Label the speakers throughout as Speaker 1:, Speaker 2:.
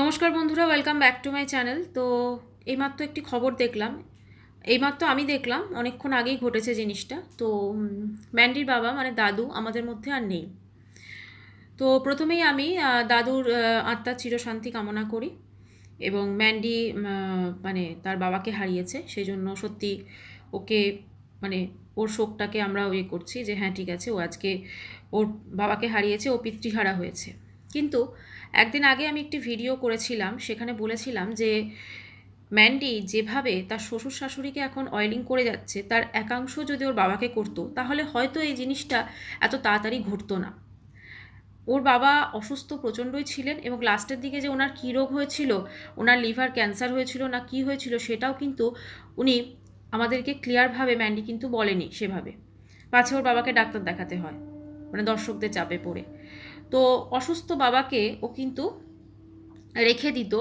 Speaker 1: নমস্কার বন্ধুরা welcome back to my channel তো এইমাত্র একটি খবর দেখলাম। এইমাত্র আমি দেখলাম, অনেকক্ষণ আগেই ঘটেছে জিনিসটা। তো ম্যান্ডির বাবা মানে দাদু, আমাদের মধ্যে আর নেই। তো প্রথমেই আমি দাদুর আত্মার চিরশান্তি কামনা করি এবং ম্যান্ডি মানে তার বাবাকে হারিয়েছে। সেই জন্য সত্যি ওকে মানে ওর শোকটাকে আমরা ইয়ে করছি যে হ্যাঁ ঠিক আছে, ও আজকে ওর বাবাকে হারিয়েছে, ও পিতৃহারা হয়েছে। কিন্তু একদিন আগে আমি একটি ভিডিও করেছিলাম, সেখানে বলেছিলাম যে ম্যান্ডি যেভাবে তার শ্বশুর শাশুড়িকে এখন অয়েলিং করে যাচ্ছে, তার একাংশ যদি ওর বাবাকে করতো, তাহলে হয়তো এই জিনিসটা এত তাড়াতাড়ি ঘটতো না। ওর বাবা অসুস্থ, প্রচণ্ডই ছিলেন এবং লাস্টের দিকে যে ওনার কী রোগ হয়েছিল, ওনার লিভার ক্যান্সার হয়েছিল না কি হয়েছিল, সেটাও কিন্তু উনি আমাদেরকে ক্লিয়ারভাবে ম্যান্ডি কিন্তু বলেনি সেভাবে। পাছে ওর বাবাকে ডাক্তার দেখাতে হয় মানে দর্শকদের চাপে পড়ে। তো অসুস্থ বাবাকে ও কিন্তু রেখে দিত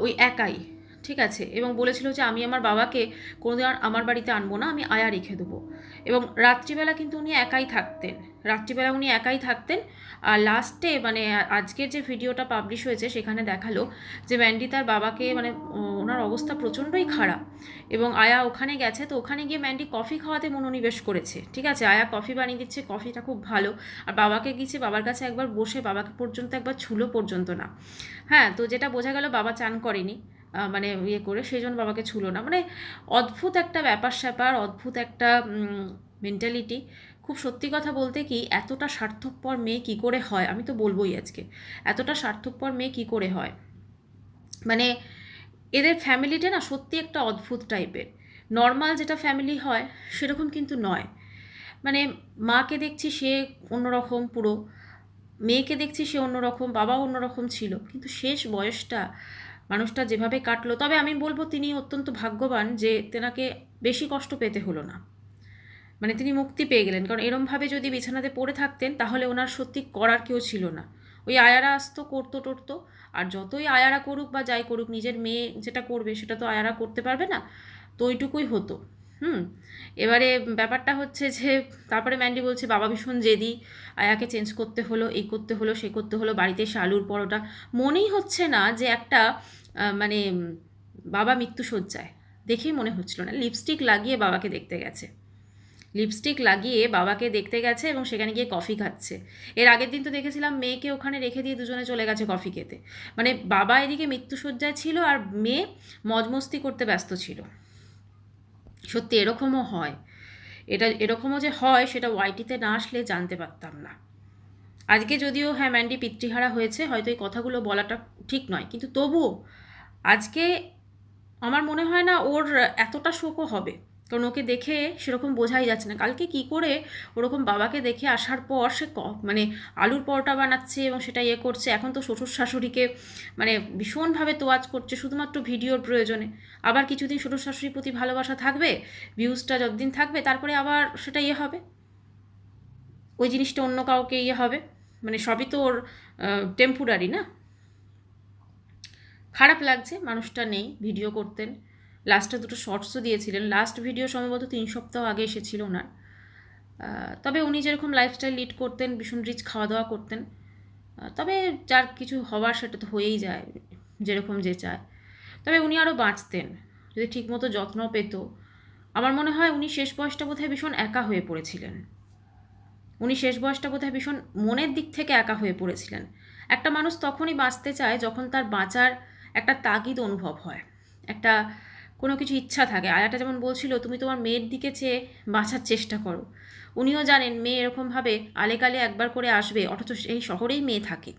Speaker 1: ওই একাই। ঠিক আছে? এবং বলেছিল যে আমি আমার বাবাকে কোনোদিন আর আমার বাড়িতে আনব না, আমি আয়া রেখে দেবো। এবং রাত্রিবেলা কিন্তু উনি একাই থাকতেন। রাত্রিবেলা উনি একাই থাকতেন। আর লাস্টে মানে আজকের যে ভিডিওটা পাবলিশ হয়েছে, সেখানে দেখাল যে ম্যান্ডি তার বাবাকে মানে ওনার অবস্থা প্রচণ্ডই খারাপ। এবং আয়া ওখানে গেছে, তো ওখানে গিয়ে ম্যান্ডি কফি খাওয়াতে মনোনিবেশ করেছে। ঠিক আছে? আয়া কফি বানিয়ে দিচ্ছে কফিটা খুব ভালো। আর বাবাকে গিয়েছে, বাবার কাছে একবার বসে, বাবাকে পর্যন্ত একবার ছুলো পর্যন্ত না। হ্যাঁ তো যেটা বোঝা গেল বাবা চান করেনি। মানে ইয়ে করে সেই জন্য বাবাকে ছুলো না। মানে অদ্ভুত একটা ব্যাপার স্যাপার, অদ্ভুত একটা মেন্টালিটি খুব সত্যি কথা বলতে কি, এতটা স্বার্থপর মেয়ে কি করে হয়? আমি তো বলবোই আজকে। এতটা স্বার্থপর মেয়ে কি করে হয়? মানে এদের ফ্যামিলিটা না সত্যি একটা অদ্ভুত টাইপের নর্মাল যেটা ফ্যামিলি হয়, সেরকম কিন্তু নয়। মানে মাকে দেখছি সে অন্যরকম পুরো, মেয়েকে দেখছি সে অন্যরকম বাবা অন্যরকম ছিল। কিন্তু শেষ বয়সটা মানুষটা যেভাবে কাটলো, তবে আমি বলব তিনি অত্যন্ত ভাগ্যবান যে তেনাকে বেশি কষ্ট পেতে হলো না। মানে তিনি মুক্তি পেয়ে গেলেন। কারণ এরমভাবে যদি বিছানাতে পড়ে থাকতেন, তাহলে ওনার সত্যি করার কেউ ছিল না। ওই আয়ারা আসতো, করতো, টরতো, আর যতই আয়ারা করুক বা যাই করুক, নিজের মেয়ে যেটা করবে, সেটা তো আয়ারা করতে পারবে না। তো ওইটুকুই হতো। হুম? এবারে ব্যাপারটা হচ্ছে যে, তারপরে ম্যান্ডি বলছে, বাবা ভীষণ জেদি। আয়াকে চেঞ্জ করতে হলো এই করতে হলো, সে করতে হলো, বাড়িতে এসে আলুর পরোটা। মনেই হচ্ছে না যে একটা মানে বাবা মৃত্যুসজ্জায় দেখেই মনে হচ্ছিল না। লিপস্টিক লাগিয়ে বাবাকে দেখতে গেছে। লিপস্টিক লাগিয়ে বাবাকে দেখতে গেছে এবং সেখানে গিয়ে কফি খাচ্ছে। এর আগের দিন তো দেখেছিলাম মেয়েকে ওখানে রেখে দিয়ে দুজনে চলে গেছে কফি খেতে। মানে বাবা এদিকে মৃত্যুসজ্জায় ছিল আর মেয়ে মজমস্তি করতে ব্যস্ত ছিল। সত্যি এরকমও হয়। এটা এরকমও যে হয়, সেটা ওয়াইটিতে না আসলে জানতে পারতাম না। আজকে যদিও হ্যাঁ ম্যান্ডি পিতৃহারা হয়েছে, হয়তো এই কথাগুলো বলাটা ঠিক নয়। কিন্তু তবুও আজকে আমার মনে হয় না ওর এতটা শোকও হবে। কারণ ওকে দেখে সেরকম বোঝাই যাচ্ছে না। কালকে কি করে ওরকম বাবাকে দেখে আসার পর সে মানে আলুর পরোটা বানাচ্ছে এবং সেটা ইয়ে করছে। এখন তো শ্বশুর শাশুড়িকে মানে ভীষণভাবে তোয়াজ করছে শুধুমাত্র ভিডিওর প্রয়োজনে। আবার কিছুদিন শ্বশুর শাশুড়ির প্রতি ভালোবাসা থাকবে, ভিউজটা যতদিন থাকবে, তারপরে আবার সেটা ইয়ে হবে। ওই জিনিসটা অন্য কাউকে ইয়ে হবে। মানে সবই তো ওর টেম্পোরারি না? খারাপ লাগছে, মানুষটা নেই ভিডিও করতেন। লাস্টে দুটো শর্টসও দিয়েছিলেন। লাস্ট ভিডিও সম্ভবত তিন সপ্তাহ আগে এসেছিল ওনার। তবে উনি যেরকম লাইফস্টাইল লিড করতেন, ভীষণ রিচ খাওয়া দাওয়া করতেন তবে যার কিছু হওয়ার সেটা তো হয়েই যায়, যেরকম যে চায়। তবে উনি আরও বাঁচতেন, যদি ঠিকমতো যত্ন পেত। আমার মনে হয় উনি শেষ বয়সটা বোধহয় ভীষণ একা হয়ে পড়েছিলেন। উনি শেষ বয়সটা বোধহয় ভীষণ মনের দিক থেকে একা হয়ে পড়েছিলেন। একটা মানুষ তখনই বাঁচতে চায় যখন তার বাঁচার একটা তাগিদ অনুভব হয়। একটা কোনো কিছু ইচ্ছা থাকে। আয়াটা যেমন বলছিল, তুমি তোমার মেয়ের দিকে চেয়ে বাঁচার চেষ্টা করো। উনিও জানেন মেয়ে এরকমভাবে আলেকালে একবার করে আসবে, অথচ সেই শহরেই মেয়ে থাকে।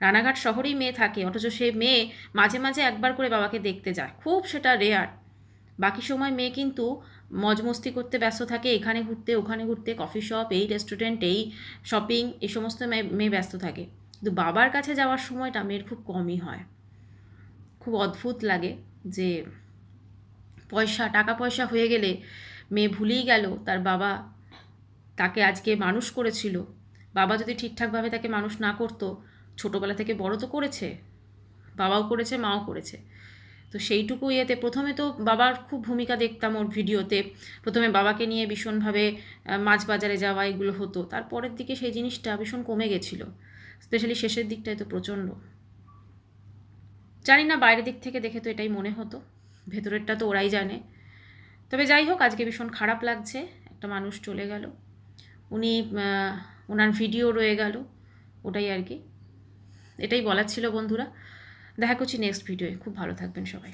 Speaker 1: রানাঘাট শহরেই মেয়ে থাকে, অথচ সে মেয়ে মাঝে মাঝে একবার করে বাবাকে দেখতে যায়। খুব সেটা রেয়ার বাকি সময় মেয়ে কিন্তু মজমস্তি করতে ব্যস্ত থাকে, এখানে ঘুরতে, ওখানে ঘুরতে কফি শপ এই রেস্টুরেন্ট এই শপিং এই সমস্ত মেয়ে ব্যস্ত থাকে। কিন্তু বাবার কাছে যাওয়ার সময়টা মেয়ের খুব কমই হয়। খুব অদ্ভুত লাগে যে পয়সা, টাকা পয়সা হয়ে গেলে মেয়ে ভুলেই গেল, তার বাবা তাকে আজকে মানুষ করেছিল। বাবা যদি ঠিকঠাকভাবে তাকে মানুষ না করতো, ছোটোবেলা থেকে বড় তো করেছে, বাবাও করেছে, মাও করেছে। তো সেইটুকু ইয়েতে প্রথমে তো বাবার খুব ভূমিকা দেখতাম ওর ভিডিওতে। প্রথমে বাবাকে নিয়ে ভীষণভাবে মাছ বাজারে যাওয়া এগুলো হতো। তারপরের দিকে সেই জিনিসটা ভীষণ কমে গেছিল। স্পেশালি শেষের দিকটায় তো প্রচণ্ড। জানি না বাইরের দিক থেকে দেখে তো এটাই মনে হতো। ভেতরেরটা তো ওরাই জানে। তবে যাই হোক, আজকে ভীষণ খারাপ লাগছে। একটা মানুষ চলে গেল। উনি ওনার ভিডিও রয়ে গেল। ওটাই আর কি। এটাই বলার ছিল বন্ধুরা। দেখা করছি নেক্সট ভিডিওয়ে খুব ভালো থাকবেন সবাই।